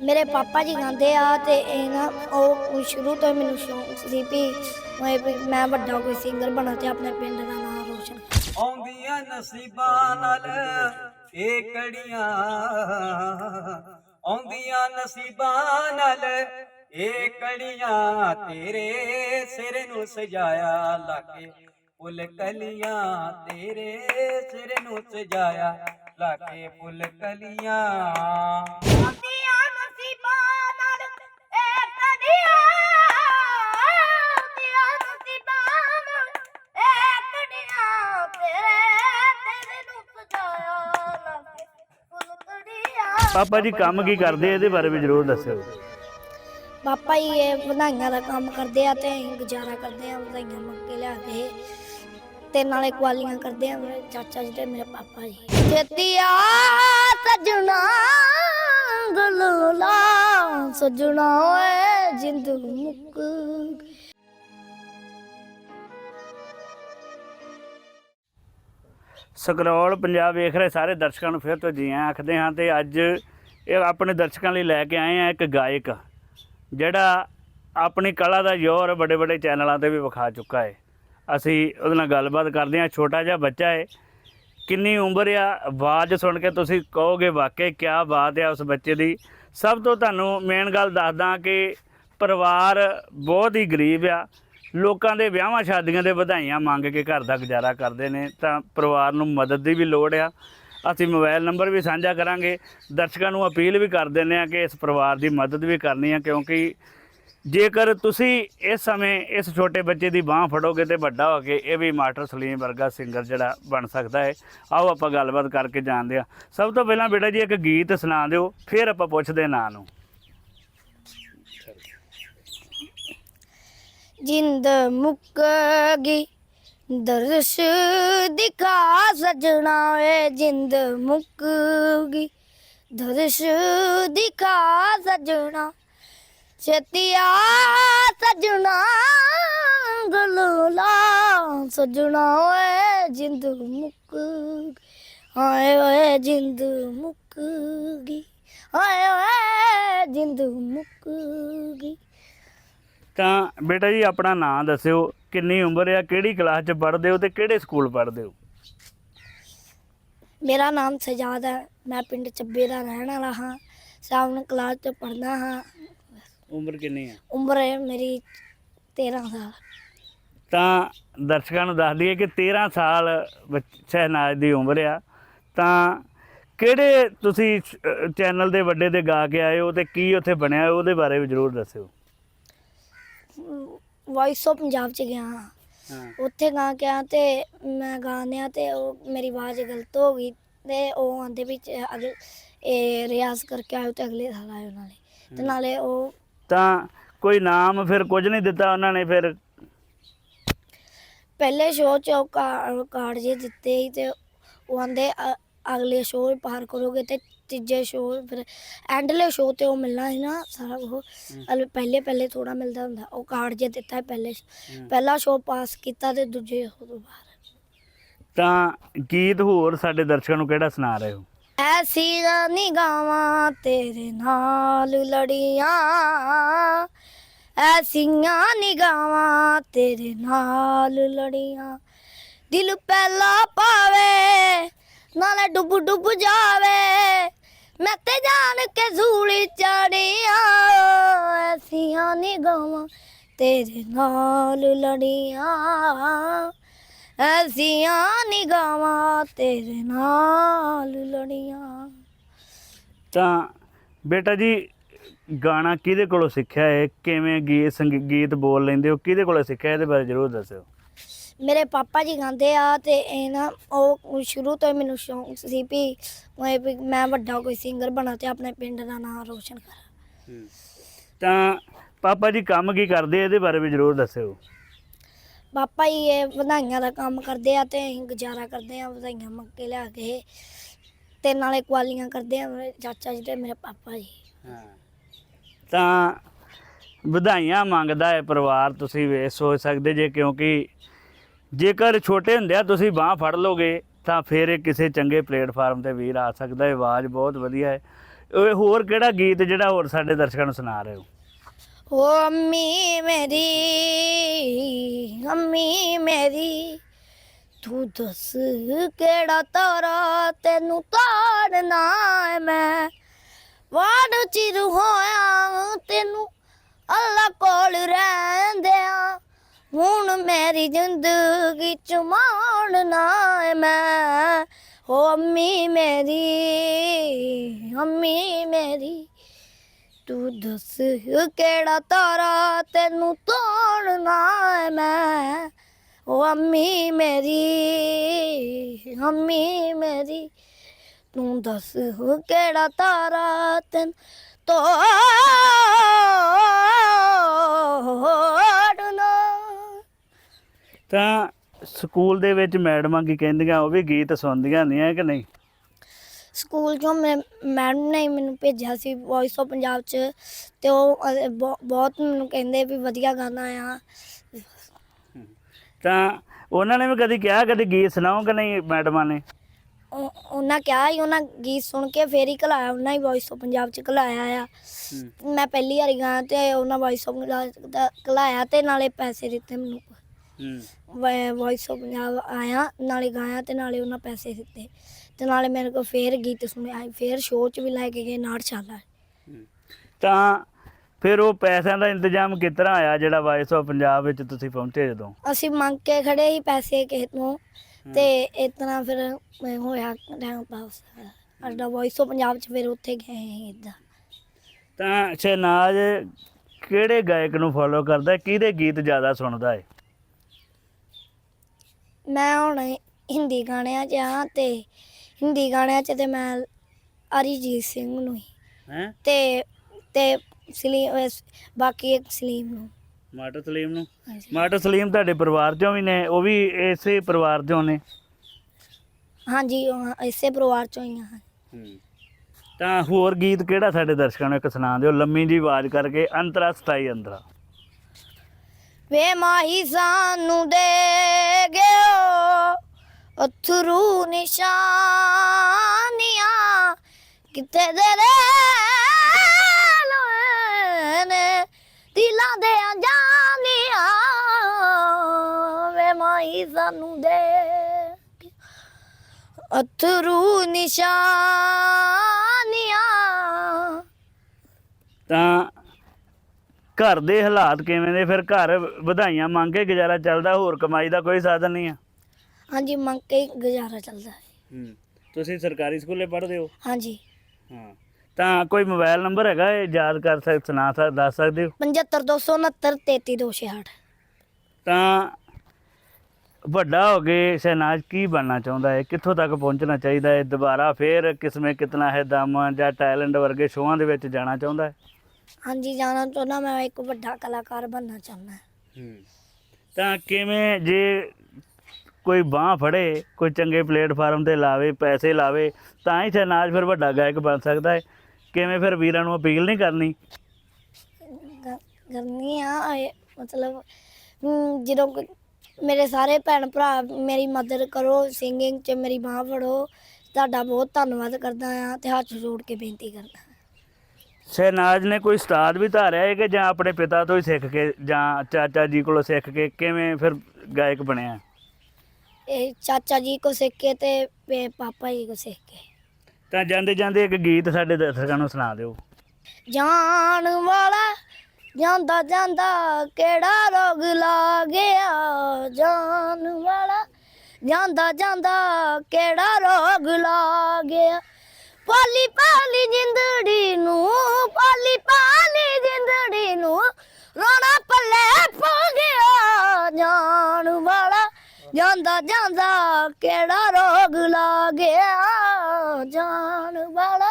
ਮੇਰੇ ਪਾਪਾ ਜੀ ਗਾਉਂਦੇ ਆ ਤੇ ਇਹ ਉਹ ਸ਼ੁਰੂ ਤੋਂ ਹੀ ਮੈਨੂੰ ਸ਼ੌਂਕ ਸੀ ਵੀ ਮੈਂ ਵੱਡਾ ਕੋਈ ਸਿੰਗਰ ਬਣਾ ਤੇ ਆਪਣੇ ਪਿੰਡ ਦਾ ਨਾਮ ਰੋਸ਼ਨ ਆਉਂਦੀਆਂ ਨਸੀਬਾਂ ਨਾਲ ਇਹ ਕੜੀਆਂ ਆਉਂਦੀਆਂ ਨਸੀਬਾਂ ਨਾਲ ਇਹ ਕੜੀਆਂ ਤੇਰੇ ਸਿਰ ਨੂੰ ਸਜਾਇਆ ਲਾਗੇ ਫੁੱਲ ਕਲੀਆਂ, ਤੇਰੇ ਸਿਰ ਨੂੰ ਸਜਾਇਆ ਲਾਗੇ ਫੁੱਲ ਕਲੀਆਂ। ਪਾਪਾ ਜੀ ਕੰਮ ਕੀ ਕਰਦੇ ਆ? ਇਹਦੇ ਬਾਰੇ ਵੀ ਜ਼ਰੂਰ ਦੱਸਿਓ। ਪਾਪਾ ਜੀ ਇਹ ਵਧਾਈਆਂ ਦਾ ਕੰਮ ਕਰਦੇ ਆ ਤੇ ਅਸੀਂ ਗੁਜ਼ਾਰਾ ਕਰਦੇ ਆ ਵਧਾਈਆਂ ਮੰਗ ਕੇ ਲਿਆ ਕੇ। ਤੇ ਨਾਲੇ ਕੁਆਲੀਆਂ ਕਰਦੇ ਆ ਮੇਰੇ ਚਾਚਾ ਜੀ ਤੇ ਮੇਰੇ ਪਾਪਾ ਜੀ। ਛੇਤੀਆ ਸਜਣਾ ਗਲੋਲਾ ਸਜਣਾ ਓਏ ਜਿੰਦ ਮੁੱਕ। ਸਕਰੋਲ ਪੰਜਾਬ ਵੇਖ ਰਹੇ ਸਾਰੇ ਦਰਸ਼ਕਾਂ ਨੂੰ ਫਿਰ ਤੋਂ ਜੀ ਆਇਆਂ ਆਖਦੇ ਹਾਂ ਤੇ ਅੱਜ ਇਹ ਆਪਣੇ ਦਰਸ਼ਕਾਂ ਲਈ ਲੈ ਕੇ ਆਏ ਆ ਇੱਕ ਗਾਇਕ, ਜਿਹੜਾ ਆਪਣੀ ਕਲਾ ਦਾ ਜ਼ੋਰ ਵੱਡੇ ਵੱਡੇ ਚੈਨਲਾਂ ਤੇ ਵੀ ਵਿਖਾ ਚੁੱਕਾ ਹੈ। ਅਸੀਂ ਉਹਦੇ ਨਾਲ ਗੱਲਬਾਤ ਕਰਦੇ ਹਾਂ, ਛੋਟਾ ਜਿਹਾ ਬੱਚਾ ਹੈ। ਕਿੰਨੀ ਉਮਰ ਆ? ਆਵਾਜ਼ ਸੁਣ ਕੇ ਤੁਸੀਂ ਕਹੋਗੇ ਵਾਕਈ ਕੀ ਬਾਤ ਆ ਉਸ ਬੱਚੇ ਦੀ। ਸਭ ਤੋਂ ਤੁਹਾਨੂੰ ਮੇਨ ਗੱਲ ਦੱਸਦਾ ਕਿ ਪਰਿਵਾਰ ਬਹੁਤ ਹੀ ਗਰੀਬ ਆ। ਲੋਕਾਂ ਦੇ ਵਿਆਹਾਂ ਸ਼ਾਦੀਆਂ ਦੇ ਵਧਾਈਆਂ ਮੰਗ ਕੇ ਘਰ ਦਾ ਗੁਜ਼ਾਰਾ ਕਰਦੇ ਨੇ, ਤਾਂ ਪਰਿਵਾਰ ਨੂੰ ਮਦਦ ਦੀ ਵੀ ਲੋੜ ਆ। ਅਸੀਂ ਮੋਬਾਈਲ ਨੰਬਰ ਵੀ ਸਾਂਝਾ ਕਰਾਂਗੇ। ਦਰਸ਼ਕਾਂ ਨੂੰ ਅਪੀਲ ਵੀ ਕਰ ਦਿੰਦੇ ਆ ਕਿ ਇਸ ਪਰਿਵਾਰ ਦੀ ਮਦਦ ਵੀ ਕਰਨੀ ਆ, ਕਿਉਂਕਿ ਜੇਕਰ ਤੁਸੀਂ ਇਸ ਸਮੇਂ ਇਸ ਛੋਟੇ ਬੱਚੇ ਦੀ ਬਾਹ ਫੜੋਗੇ ਤੇ ਵੱਡਾ ਹੋ ਕੇ ਇਹ ਵੀ ਮਾਸਟਰ ਸਲੀਮ ਵਰਗਾ ਸਿੰਗਰ ਜਿਹੜਾ ਬਣ ਸਕਦਾ ਹੈ। ਆਓ ਆਪਾਂ ਗੱਲਬਾਤ ਕਰਕੇ ਜਾਣਦੇ ਆ ਸਭ ਤੋਂ ਪਹਿਲਾਂ ਬੇਟਾ ਜੀ ਇੱਕ ਗੀਤ ਸੁਣਾ ਦਿਓ, ਫਿਰ ਆਪਾਂ ਪੁੱਛਦੇ ਨਾਂ ਨੂੰ। ਜਿੰਦ ਮੁੱਕ ਗਈ। ਦਰਸ਼ ਦਿਖਾ ਸਜਣਾ ਏ, ਜਿੰਦ ਮੁੱਕ ਗਈ। ਦਰਸ਼ ਦਿਖਾ ਸਜਣਾ, ਛੇਤੀਆ ਸਜਣਾ, ਗਲੋਲਾ ਸਜਣਾ ਓਏ, ਜਿੰਦ ਮੁੱਕ ਗਈ। ਓਏ, ਜਿੰਦ ਮੁੱਕ ਗਈ। ਹਾਏ ਓਏ, ਜਿੰਦ ਮੁੱਕ ਗਈ। ਤਾਂ ਬੇਟਾ ਜੀ ਆਪਣਾ ਨਾਂ ਦੱਸਿਓ ਕਿੰਨੀ ਉਮਰ ਆ ਕਿਹੜੀ ਕਲਾਸ 'ਚ ਪੜ੍ਹਦੇ ਹੋ ਤੇ ਕਿਹੜੇ ਸਕੂਲ ਪੜ੍ਹਦੇ ਹੋ? ਮੇਰਾ ਨਾਮ ਸਜਾਦ ਹੈ ਮੈਂ ਪਿੰਡ ਚੱਬੇ ਦਾ ਰਹਿਣ ਵਾਲਾ ਹਾਂ ਸਾਵਨ ਕਲਾਸ ਚ ਪੜ੍ਹਦਾ ਹਾਂ। ਉਮਰ ਕਿੰਨੀ ਆ? ਉਮਰ ਹੈ ਮੇਰੀ 13 ਸਾਲ। ਤਾਂ ਦਰਸ਼ਕਾਂ ਨੂੰ ਦੱਸ ਦਈਏ ਕਿ 13 ਸਾਲ ਸ਼ਹਿਨਾਜ਼ ਦੀ ਉਮਰ ਆ। ਤਾਂ ਕਿਹੜੇ ਤੁਸੀਂ ਚੈਨਲ ਦੇ ਵੱਡੇ ਤੇ ਗਾ ਕੇ ਆਏ ਹੋ ਤੇ ਕੀ ਉੱਥੇ ਬਣਿਆ ਉਹਦੇ ਬਾਰੇ ਵੀ ਜ਼ਰੂਰ ਦੱਸਿਓ। ਵੌਇਸ ਆਫ ਪੰਜਾਬ ਚ ਗਿਆ ਹਾਂ। ਹਾਂ। ਉੱਥੇ ਗਾ ਕੇ ਆ ਤੇ ਮੈਂ ਗਾਣਿਆ ਤੇ ਉਹ ਮੇਰੀ ਆਵਾਜ਼ ਗਲਤ ਹੋ ਗਈ ਤੇ ਉਹ ਆਂਦੇ ਵਿੱਚ ਅਗਲੇ ਇਹ ਰਿਆਜ਼ ਕਰਕੇ ਆਇਓ ਤੇ ਅਗਲੇ ਸਾਲ ਆਇਓ ਨਾਲੇ। ਤੇ ਨਾਲੇ ਉਹ ਤਾਂ ਕੋਈ ਨਾਮ ਫਿਰ ਕੁਝ ਨਹੀਂ ਦਿੱਤਾ ਉਹਨਾਂ ਨੇ ਫਿਰ? ਪਹਿਲੇ ਸ਼ੋਅ ਚ ਉਹ ਕਾ- ਕਾਰਡ ਜੇ ਦਿੱਤੇ ਸੀ ਤੇ ਉਹ ਆਂਦੇ ਅ- ਅਗਲੇ ਸ਼ੋਅ ਪਾਰ ਕਰੋਗੇ ਤੇ ਤੀਜੇ ਸ਼ੋਅ ਫਿਰ ਐਂਡਲੇ ਸ਼ੋਅ ਤੇ ਉਹ ਮਿਲਣਾ ਸੀ ਨਾ ਸਾਰਾ ਉਹ। ਅਲ ਪਹਿਲੇ ਪਹਿਲੇ ਥੋੜਾ ਮਿਲਦਾ ਹੁੰਦਾ ਉਹ ਕਾਰਡ ਜੇ ਦਿੱਤਾ ਸੀ ਪਹਿਲੇ ਪਹਿਲਾ ਸ਼ੋਅ ਪਾਸ ਕੀਤਾ ਤੇ ਦੂਜੇ ਸ਼ੋਅ ਤੋਂ ਬਾਅਦ। ਤਾਂ ਗੀਤ ਹੋਰ ਸਾਡੇ ਦਰਸ਼ਕਾਂ ਨੂੰ ਕਿਹੜਾ ਸੁਣਾ ਰਹੇ ਹੋ? ਐਸੀ ਨਿਗਾਵਾਂ ਤੇਰੇ ਨਾਲ ਲੜੀਆਂ। ਐਸੀਆਂ ਨਿਗਾਵਾਂ ਤੇਰੇ ਨਾਲ ਲੜੀਆਂ। ਦਿਲ ਪਹਿਲਾ ਪਾਵੇ ਨਾਲੇ ਡੁੱਬ ਡੁੱਬ ਜਾਵੇ। ਮੈਂ ਤੇ ਜਾਣ ਕੇ ਜ਼ੂਲੀ ਚੜੀਆਂ, ਐਸੀਆਂ ਨਿਗਾਵਾਂ ਤੇਰੇ ਨਾਲ ਲੜੀਆਂ, ਐਸੀਆਂ ਨਿਗਾਵਾਂ ਤੇਰੇ ਨਾਲ ਲੜੀਆਂ। ਤਾਂ ਬੇਟਾ ਜੀ, ਗਾਣਾ ਕਿਹਦੇ ਕੋਲੋਂ ਸਿੱਖਿਆ ਹੈ ਕਿਵੇਂ ਗੀਤ ਸੰਗੀ- ਗੀਤ ਬੋਲ ਲੈਂਦੇ ਹੋ? ਕਿਹਦੇ ਕੋਲੋਂ ਸਿੱਖਿਆ? ਇਹਦੇ ਬਾਰੇ ਜ਼ਰੂਰ ਦੱਸਿਓ। ਮੇਰੇ ਪਾਪਾ ਜੀ ਗਾਉਂਦੇ ਆ ਤੇ ਇਹ ਨਾ ਉਹ ਸ਼ੁਰੂ ਤੋਂ ਹੀ ਮੈਨੂੰ ਸ਼ੌਂਕ ਸੀ ਵੀ ਮੈਂ ਵੱਡਾ ਕੋਈ ਸਿੰਗਰ ਬਣਾ ਤੇ ਆਪਣੇ ਪਿੰਡ ਦਾ ਨਾਮ ਰੋਸ਼ਨ ਕਰਾਂ। ਤਾਂ ਪਾਪਾ ਜੀ ਕੰਮ ਕੀ ਕਰਦੇ ਆ? ਇਹਦੇ ਬਾਰੇ ਵੀ ਜ਼ਰੂਰ ਦੱਸਿਓ। ਪਾਪਾ ਜੀ ਇਹ ਵਧਾਈਆਂ ਦਾ ਕੰਮ ਕਰਦੇ ਆ ਤੇ ਅਸੀਂ ਗੁਜ਼ਾਰਾ ਕਰਦੇ ਆ ਵਧਾਈਆਂ ਮੰਗ ਕੇ ਲਿਆ ਕੇ ਤੇ ਨਾਲੇ ਕੁਆਲੀਆਂ ਕਰਦੇ ਆ ਮੇਰੇ ਚਾਚਾ ਜੀ ਤੇ ਮੇਰੇ ਪਾਪਾ ਜੀ। ਤਾਂ ਵਧਾਈਆਂ ਮੰਗਦਾ ਹੈ ਪਰਿਵਾਰ ਤੁਸੀਂ ਵੇ ਸੋਚ ਸਕਦੇ ਜੇ ਕਿਉਂਕਿ ਜੇਕਰ ਛੋਟੇ ਹੁੰਦੇ ਆ ਤੁਸੀਂ ਬਾਹ ਫੜ ਲੋਗੇ, ਤਾਂ ਫਿਰ ਇਹ ਕਿਸੇ ਚੰਗੇ ਪਲੇਟਫਾਰਮ ਤੇ ਵੀਰ ਆ ਸਕਦਾ ਹੈ ਆਵਾਜ਼ ਬਹੁਤ ਵਧੀਆ ਹੈ। ਉਹ ਹੋਰ ਕਿਹੜਾ ਗੀਤ ਜਿਹੜਾ ਹੋਰ ਸਾਡੇ ਦਰਸ਼ਕਾਂ ਨੂੰ ਸੁਣਾ ਰਹੇ ਹੋ? ਓ ਅੰਮੀ ਮੇਰੀ ਅੰਮੀ ਮੇਰੀ, ਤੂੰ ਦੱਸ ਕਿਹੜਾ ਤਾਰਾ, ਤੈਨੂੰ ਤਾੜਨਾ ਹੈ ਮੈਂ? ਵਾੜ ਚਿਰ ਹੋਇਆ ਤੈਨੂੰ ਅੱਲਾ ਕੋਲ ਰਹਿੰਦਿਆਂ ਹੁਣ ਮੇਰੀ ਜ਼ਿੰਦਗੀ ਚ ਮਾਣਨਾ ਮੈਂ। ਓ ਅੰਮੀ ਮੇਰੀ ਅੰਮੀ ਮੇਰੀ, ਤੂੰ ਦੱਸ ਕਿਹੜਾ ਤਾਰਾ ਤੈਨੂੰ ਤੋੜਨਾ ਮੈਂ। ਓ ਅੰਮੀ ਮੇਰੀ ਅੰਮੀ ਮੇਰੀ, ਤੂੰ ਦੱਸ ਕਿਹੜਾ ਤਾਰਾ ਤੈਨੂੰ ਤੋੜਨਾ ਤਾਂ ਸਕੂਲ ਦੇ ਵਿੱਚ ਮੈਡਮਾਂ ਕੀ ਕਹਿੰਦੀਆਂ ਉਹ ਵੀ ਗੀਤ ਸੁਣਦੀਆਂ ਨਹੀਂ ਹੈ ਕਿ ਨਹੀਂ? ਸਕੂਲ ਚੋਂ ਮੈਂ ਮੈਡਮ ਨੇ ਮੈਨੂੰ ਭੇਜਿਆ ਸੀ ਵੌਇਸ ਆਫ ਪੰਜਾਬ ਚ ਤੇ ਉਹ ਅਹ, ਬਹੁ- ਬਹੁਤ ਮੈਨੂੰ ਕਹਿੰਦੇ ਵੀ ਵਧੀਆ ਗਾਣਾ ਆ। ਤਾਂ ਉਹਨਾਂ ਨੇ ਵੀ ਕਦੀ ਕਿਹਾ ਕਦੀ ਗੀਤ ਸੁਣਾਓ ਕਿ ਨਹੀਂ ਮੈਡਮਾਂ ਨੇ? ਉਹ- ਉਹਨਾਂ ਕਿਹਾ ਸੀ ਉਹਨਾਂ ਗੀਤ ਸੁਣ ਕੇ ਫੇਰ ਹੀ ਘਲਾਇਆ ਉਹਨਾਂ ਹੀ ਵੌਇਸ ਆਫ ਪੰਜਾਬ ਚ ਘਲਾਇਆ ਆ। ਮੈਂ ਪਹਿਲੀ ਵਾਰੀ ਗਾ ਤੇ ਉਹਨਾਂ ਵੌਇਸ ਆਫ ਪੰਜਾਬ ਘਲਾਇਆ ਤੇ ਨਾਲੇ ਪੈਸੇ ਦਿੱਤੇ ਮੈਨੂੰ। ਹੂੰ ਵੌਇਸ ਆਫ ਪੰਜਾਬ ਆਇਆ ਨਾਲੇ ਗਾਇਆ ਤੇ ਨਾਲੇ ਉਹਨਾਂ ਪੈਸੇ ਦਿੱਤੇ। ਤੇ ਨਾਲੇ ਮੇਰੇ ਕੋਲ ਫੇਰ ਗੀਤ ਸੁਣਿਆ ਫੇਰ ਸ਼ੋਅ ਚ ਵੀ ਲੈ ਕੇ ਗਏ ਨਾਟਸ਼ਾਲਾ। ਤਾਂ ਫਿਰ ਉਹ ਪੈਸਿਆਂ ਦਾ ਇੰਤਜ਼ਾਮ ਕਿਸ ਤਰ੍ਹਾਂ ਆਇਆ ਜਿਹੜਾ ਵਾਇਸ ਆਫ ਪੰਜਾਬ ਵਿੱਚ ਤੁਸੀਂ ਪਹੁੰਚੇ ਜਦੋਂ? ਅਸੀਂ ਮੰਗ ਕੇ ਖੜੇ ਸੀ ਪੈਸੇ ਕਿਸੇ ਤੋਂ ਤੇ ਇਤਨਾ ਫਿਰ ਮੈਂ ਹੋਇਆ ਟਾਈਮ ਪਾਸ ਸਾਡਾ ਵੌਇਸ ਆਫ ਪੰਜਾਬ ਚ ਫਿਰ ਉੱਥੇ ਗਏ ਸੀ ਇਦਾਂ ਤਾਂ ਸ਼ਹਿਨਾਜ਼ ਕਿਹੜੇ ਗਾਇਕ ਨੂੰ ਫੋਲੋ ਕਰਦਾ ਹੈ? ਕਿਹਦੇ ਗੀਤ ਜ਼ਿਆਦਾ ਸੁਣਦਾ ਹੈ ਮੈਂ ਹੁਣ ਹਿੰਦੀ ਗਾਣਿਆਂ 'ਚ ਆ ਤੇ ਹਿੰਦੀ ਗਾਣਿਆਂ 'ਚ ਤੇ ਮੈਂ ਅਰੀਜੀਤ ਸਿੰਘ ਨੂੰ ਹੀ। ਹੈ? ਤੇ ਤੇ ਸਲੀਮ ਬਾਕੀ ਇੱਕ ਸਲੀਮ ਨੂੰ। ਮਾਟਰ ਸਲੀਮ ਨੂੰ? ਹਾਂਜੀ। ਮਾਟਰ ਸਲੀਮ ਤੁਹਾਡੇ ਪਰਿਵਾਰ ਚੋਂ ਵੀ ਨੇ ਉਹ ਵੀ ਇਸੇ ਪਰਿਵਾਰ ਚੋਂ ਨੇ? ਹਾਂਜੀ ਉਹ ਇਸੇ ਪਰਿਵਾਰ ਚੋਂ ਹੀ ਆ ਤਾਂ ਹੋਰ ਗੀਤ ਕਿਹੜਾ ਸਾਡੇ ਦਰਸ਼ਕਾਂ ਨੂੰ ਇੱਕ ਸੁਣਾ ਦਿਓ? ਲੰਮੀ ਜੀ ਆਵਾਜ਼ ਕਰਕੇ ਅੰਤਰਾ ਸਤਾਈ ਅੰਤਰਾ। ਵੇ ਮਾਹੀ ਸਾਨੂੰ ਦੇ ਅਥਰੂ ਨਿਸ਼ਾਨੀਆਂ ਕਿਤੇ ਦੇ ਰੇ ਨੇ ਦਿਲਾਂ ਦੇ ਜਾਨੀਆਂ ਵੇ ਮਾਹੀ ਸਾਨੂੰ ਦੇ। ਅਥਰੂ ਨਿਸ਼ਾਨੀਆਂ। ਤਾਂ ਘਰ ਦੇ ਹਾਲਾਤ ਕਿਵੇਂ ਦੇ ਫਿਰ ਘਰ ਵਧਾਈਆਂ ਮੰਗ ਕੇ ਗੁਜ਼ਾਰਾ ਚੱਲਦਾ, ਹੋਰ ਕਮਾਈ ਦਾ ਕੋਈ ਸਾਧਨ ਨਹੀਂ ਆ। ਹਾਂਜੀ ਮੰਗ ਕੇ ਹੀ ਗੁਜ਼ਾਰਾ ਚੱਲਦਾ ਹੈ। ਤੁਸੀਂ ਸਰਕਾਰੀ ਸਕੂਲੇ ਪੜ੍ਹਦੇ ਹੋ? ਹਾਂਜੀ। ਹਾਂ ਤਾਂ ਕੋਈ ਮੋਬਾਈਲ ਨੰਬਰ ਹੈਗਾ ਇਹ? ਯਾਦ ਕਰ ਸਕ ਸੁਣਾ ਸਕ ਦੱਸ ਸਕਦੇ ਹੋ? 75269 33268 ਤਾਂ ਵੱਡਾ ਹੋ ਕੇ ਸ਼ਹਿਨਾਜ਼ ਕੀ ਬਣਨਾ ਚਾਹੁੰਦਾ ਹੈ? ਕਿੱਥੋਂ ਤੱਕ ਪਹੁੰਚਣਾ ਚਾਹੀਦਾ ਹੈ? ਦੁਬਾਰਾ ਫੇਰ ਕਿਸਮੇ ਕਿਤਨਾ ਹੈ? ਦਮ ਜਾਂ ਟੈਲੈਂਟ ਵਰਗੇ ਸ਼ੋਆਂ ਦੇ ਵਿੱਚ ਜਾਣਾ ਚਾਹੁੰਦਾ ਹੈ? ਹਾਂਜੀ ਜਾਣਾ ਚਾਹੁੰਦਾ ਮੈਂ ਇੱਕ ਵੱਡਾ ਕਲਾਕਾਰ ਬਣਨਾ ਚਾਹੁੰਦਾ। ਤਾਂ ਕਿਵੇਂ ਜੇ ਕੋਈ ਬਾਹ ਫੜੇ ਕੋਈ ਚੰਗੇ ਪਲੇਟਫਾਰਮ ਤੇ ਲਾਵੇ ਪੈਸੇ ਲਾਵੇ ਤਾਂ ਹੀ ਸ਼ਹਿਨਾਜ਼ ਫਿਰ ਵੱਡਾ ਗਾਇਕ ਬਣ ਸਕਦਾ ਹੈ। ਕਿਵੇਂ ਫਿਰ ਵੀਰਾਂ ਨੂੰ ਅਪੀਲ ਨਹੀਂ ਕਰਨੀ? ਕਰਨੀ ਆ ਮਤਲਬ ਜਦੋਂ ਮੇਰੇ ਸਾਰੇ ਭੈਣ ਭਰਾ ਮੇਰੀ ਮਦਦ ਕਰੋ ਸਿੰਗਿੰਗ 'ਚ ਮੇਰੀ ਬਾਹ ਫੜੋ ਤੁਹਾਡਾ ਬਹੁਤ ਧੰਨਵਾਦ ਕਰਦਾ ਆ ਤੇ ਹੱਥ ਜੋੜ ਕੇ ਬੇਨਤੀ ਕਰਦਾ ਸ਼ਹਿਨਾਜ਼ ਨੇ ਕੋਈ ਉਸਤਾਦ ਵੀ ਧਾਰਿਆ ਹੈ ਕਿ ਜਾਂ ਆਪਣੇ ਪਿਤਾ ਤੋਂ ਹੀ ਸਿੱਖ ਕੇ ਜਾਂ ਚਾਚਾ ਜੀ ਕੋਲੋਂ ਸਿੱਖ ਕੇ ਕਿਵੇਂ ਫਿਰ ਗਾਇਕ ਬਣਿਆ? ਇਹ ਚਾਚਾ ਜੀ ਕੋ ਸਿੱਖ ਕੇ ਤੇ ਪਾਪਾ ਜੀ ਕੋ ਸਿੱਖ। ਕੇ ਤਾਂ ਜਾਂਦੇ ਜਾਂਦੇ ਇੱਕ ਗੀਤ ਸਾਡੇ ਦਰਸ਼ਕਾਂ ਨੂੰ ਸੁਣਾ ਦਿਓ। ਜਾਣ ਵਾਲਾ ਜਾਂਦਾ ਜਾਂਦਾ ਕਿਹੜਾ ਰੋਗ ਲਾ ਗਿਆ ਜਾਣ ਵਾਲਾ ਜਾਂਦਾ ਜਾਂਦਾ ਕਿਹੜਾ ਰੋਗ ਲਾ ਗਿਆ ਪਾਲੀ ਪਾਲੀ ਜਿੰਦੜੀ ਨੂੰ ਜਾਂਦਾ ਜਾਂਦਾ, ਕਿਹੜਾ ਰੋਗ ਲਾ ਗਿਆ ਜਾਣ ਵਾਲਾ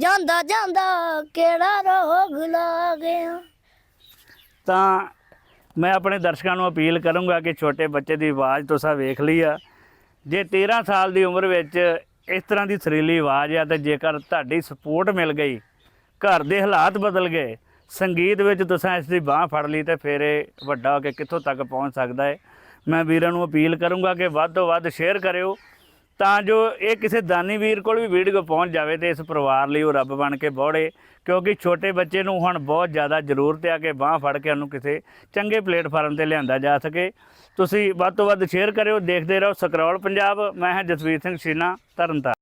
ਜਾਂਦਾ ਜਾਂਦਾ, ਕਿਹੜਾ ਰੋਗ ਲਾ ਗਿਆ ਤਾਂ ਮੈਂ ਆਪਣੇ ਦਰਸ਼ਕਾਂ ਨੂੰ ਅਪੀਲ ਕਰੂੰਗਾ ਕਿ ਛੋਟੇ ਬੱਚੇ ਦੀ ਆਵਾਜ਼ ਤੁਸੀਂ ਵੇਖ ਲਈ ਆ। ਜੇ 13 ਸਾਲ ਦੀ ਉਮਰ ਵਿੱਚ ਇਸ ਤਰ੍ਹਾਂ ਦੀ ਸੁਰੀਲੀ ਆਵਾਜ਼ ਆ ਤੇ ਜੇਕਰ ਤੁਹਾਡੀ ਸਪੋਰਟ ਮਿਲ ਗਈ, ਘਰ ਦੇ ਹਾਲਾਤ ਬਦਲ ਗਏ, ਸੰਗੀਤ ਵਿੱਚ ਤੁਸੀਂ ਇਸ ਦੀ ਬਾਹ ਫੜ ਲਈ ਤੇ ਫਿਰ ਇਹ ਵੱਡਾ ਹੋ ਕੇ ਕਿੱਥੋਂ ਤੱਕ ਪਹੁੰਚ ਸਕਦਾ ਹੈ ਮੈਂ ਵੀਰਾਂ ਨੂੰ ਅਪੀਲ ਕਰੂੰਗਾ ਕਿ ਵੱਧ ਤੋਂ ਵੱਧ ਸ਼ੇਅਰ ਕਰਿਓ, ਤਾਂ ਜੋ ਇਹ ਕਿਸੇ ਦਾਨੀ ਵੀਰ ਕੋਲ ਵੀ ਵੀਡੀਓ ਪਹੁੰਚ ਜਾਵੇ ਤੇ ਇਸ ਪਰਿਵਾਰ ਲਈ ਉਹ ਰੱਬ ਬਣ ਕੇ ਬੋੜੇ, ਕਿਉਂਕਿ ਛੋਟੇ ਬੱਚੇ ਨੂੰ ਹੁਣ ਬਹੁਤ ਜ਼ਿਆਦਾ ਜ਼ਰੂਰਤ ਹੈ ਕਿ ਬਾਹ ਫੜ ਕੇ ਉਹਨੂੰ ਕਿਸੇ ਚੰਗੇ ਪਲੇਟਫਾਰਮ ਤੇ ਲਿਆਂਦਾ ਜਾ ਸਕੇ। ਤੁਸੀਂ ਵੱਧ ਤੋਂ ਵੱਧ ਸ਼ੇਅਰ ਕਰਿਓ, ਦੇਖਦੇ ਰਹੋ, ਸਕਰੋਲ ਪੰਜਾਬ, ਮੈਂ ਹਾਂ ਜਸਵੀਰ ਸਿੰਘ ਸ਼ੀਨਾ, ਤਰਨਤਾਰਨ।